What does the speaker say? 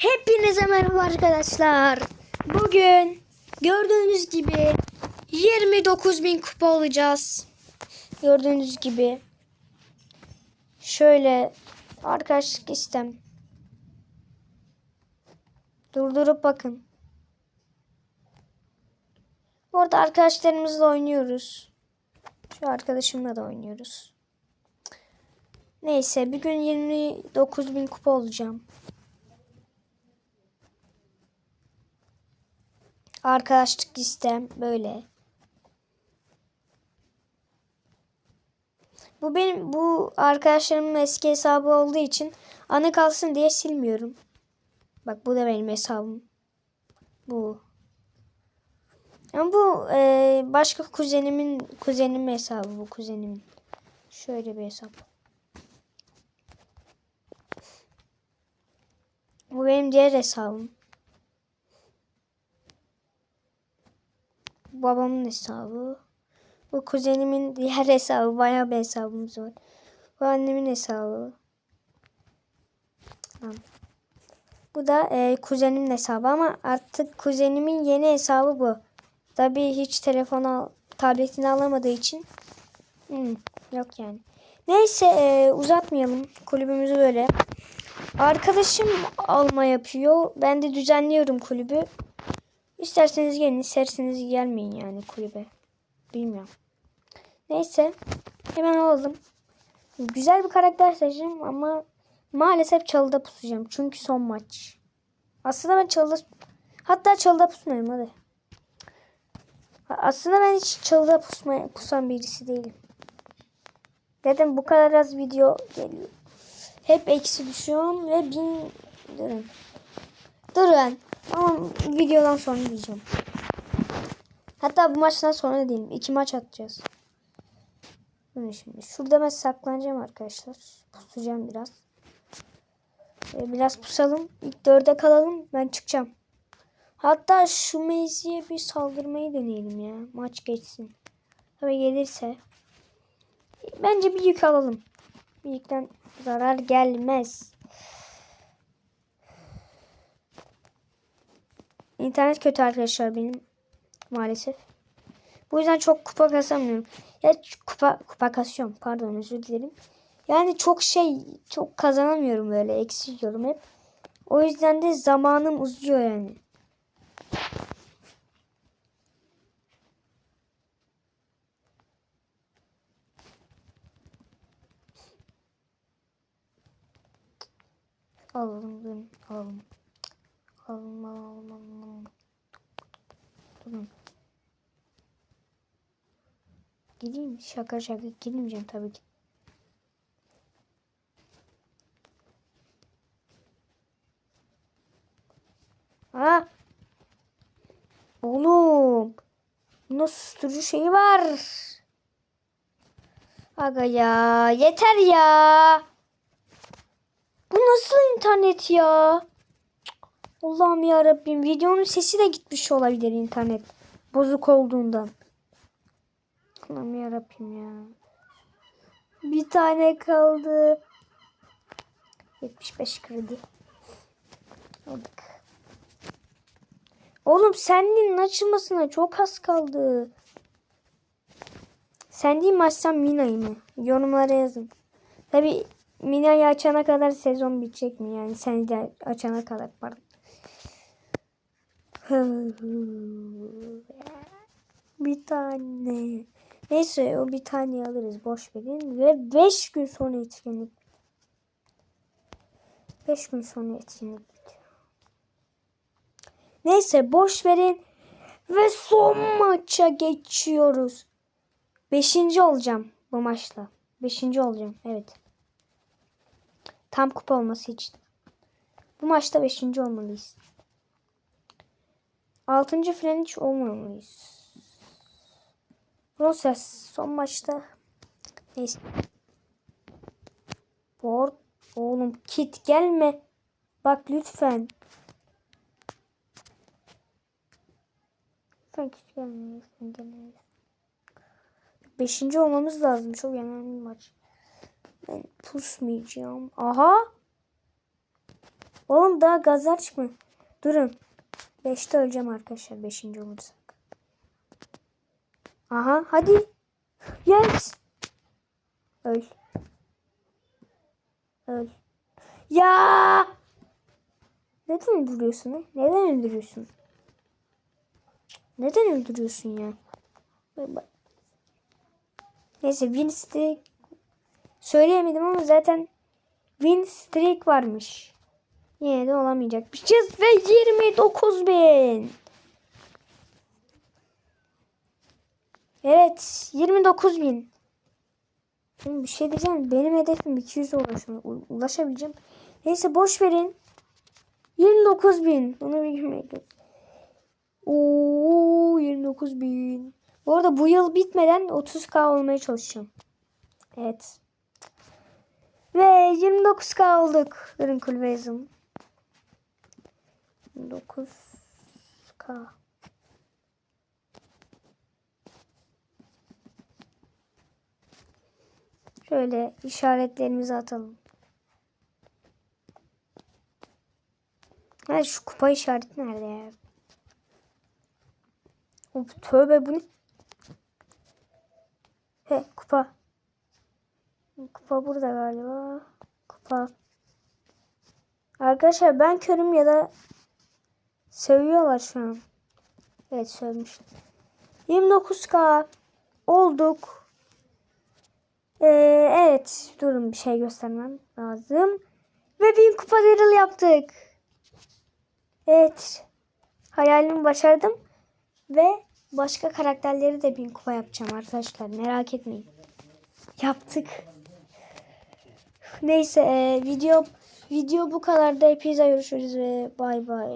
Hepinize merhaba arkadaşlar. Bugün gördüğünüz gibi 29.000 kupa olacağız. Gördüğünüz gibi. Şöyle arkadaşlık istem. Durdurup bakın. Orada arkadaşlarımızla oynuyoruz. Şu arkadaşımla da oynuyoruz. Neyse bir gün 29.000 kupa olacağım. Arkadaşlık istem böyle. Bu benim bu arkadaşlarımın eski hesabı olduğu için anı kalsın diye silmiyorum. Bak bu da benim hesabım. Bu. Ama bu e, başka kuzenimin kuzenimin hesabı bu kuzenimin. Şöyle bir hesap. Bu benim diğer hesabım. Babamın hesabı. Bu kuzenimin diğer hesabı. Bayağı bir hesabımız var. Bu annemin hesabı. Bu da e, kuzenimin hesabı ama artık kuzenimin yeni hesabı bu. Tabii hiç telefon al, tabletini alamadığı için hmm, yok yani. Neyse e, uzatmayalım. Kulübümüzü böyle. Arkadaşım alma yapıyor. Ben de düzenliyorum kulübü. İsterseniz gelin, isterseniz gelmeyin yani kulübe. Bilmiyorum. Neyse. Hemen alalım. Güzel bir karakter seçeceğim ama maalesef çalıda pusacağım. Çünkü son maç. Aslında ben çalıda hatta çalıda pusmayayım hadi. Aslında ben hiç çalıda pusmaya, pusan birisi değilim. Dedim bu kadar az video geliyor. Hep eksi düşüyorum ve bin... Durun. Durun. Ama videodan sonra diyeceğim. Hatta bu maçtan sonra değil. İki maç atacağız. Bunu şimdi. Şurada ben saklanacağım arkadaşlar. Pusacağım biraz. Ee, biraz pusalım. İlk dörde kalalım. Ben çıkacağım. Hatta şu mevziye bir saldırmayı deneyelim ya. Maç geçsin. Tabii gelirse. Bence bir yük alalım. Bir yükten zarar gelmez. İnternet kötü arkadaşlar benim maalesef. Bu yüzden çok kupa kasamıyorum. Ya kupa kupa kasıyorum pardon özür dilerim. Yani çok şey çok kazanamıyorum böyle eksiliyorum hep. O yüzden de zamanım uzuyor yani. Alalım, alalım. Durun. Gideyim şaka şaka gidemeyeceğim tabii ki. Ha? Oğlum. Bunda susturucu şeyi var. Aga ya. Yeter ya. Bu nasıl internet ya? Allah'ım ya Rabbim videonun sesi de gitmiş olabilir internet bozuk olduğundan. Allah'ım ya Rabbim ya. Bir tane kaldı. 75 kredi. Aldık. Oğlum senin açılmasına çok az kaldı. Sen değil mi açsam Mina'yı mı? Yorumlara yazın. Tabi Mina'yı açana kadar sezon bitecek mi? Yani sen de açana kadar pardon. Bir tane. Neyse o bir tane alırız. Boş verin. Ve 5 gün sonra etkinlik. 5 gün sonra etkinlik bitiyor. Neyse boş verin. Ve son maça geçiyoruz. Beşinci olacağım bu maçta. Beşinci olacağım. Evet. Tam kupa olması için. Bu maçta beşinci olmalıyız. Altıncı falan hiç olmamalıyız. Rosas son maçta. Neyse. Bor oğlum kit gelme. Bak lütfen. Lütfen kit gelme. Lütfen. Beşinci olmamız lazım. Çok önemli bir maç. Ben pusmayacağım. Aha. Oğlum daha gazlar çıkma. Durun. 5'te öleceğim arkadaşlar. 5. olursak. Aha hadi. Yes. Öl. Öl. Ya. Neden öldürüyorsun? Neden öldürüyorsun? Neden öldürüyorsun ya? Neyse win streak söyleyemedim ama zaten win streak varmış. Yine de olamayacakmışız ve 29 bin. Evet 29 bin. Şimdi bir şey diyeceğim. Benim hedefim 200 ulaşma, ulaşabileceğim. Neyse boş verin. 29 bin. Bunu bilmek yok. Oo 29 bin. Bu arada bu yıl bitmeden 30k olmaya çalışacağım. Evet. Ve 29k olduk. Durun kulübe yazalım. 29k. Şöyle işaretlerimizi atalım. Ha şu kupa işareti nerede ya? Of, tövbe bu ne? He kupa. Kupa burada galiba. Kupa. Arkadaşlar ben körüm ya da seviyorlar şu an. Evet sövmüşler. 29k olduk. Ee, evet durun bir şey göstermem lazım. Ve bin kupa Daryl yaptık. Evet. Hayalimi başardım. Ve başka karakterleri de bin kupa yapacağım arkadaşlar. Merak etmeyin. Yaptık. Neyse e, video video bu kadar da hepinize görüşürüz ve bay bay.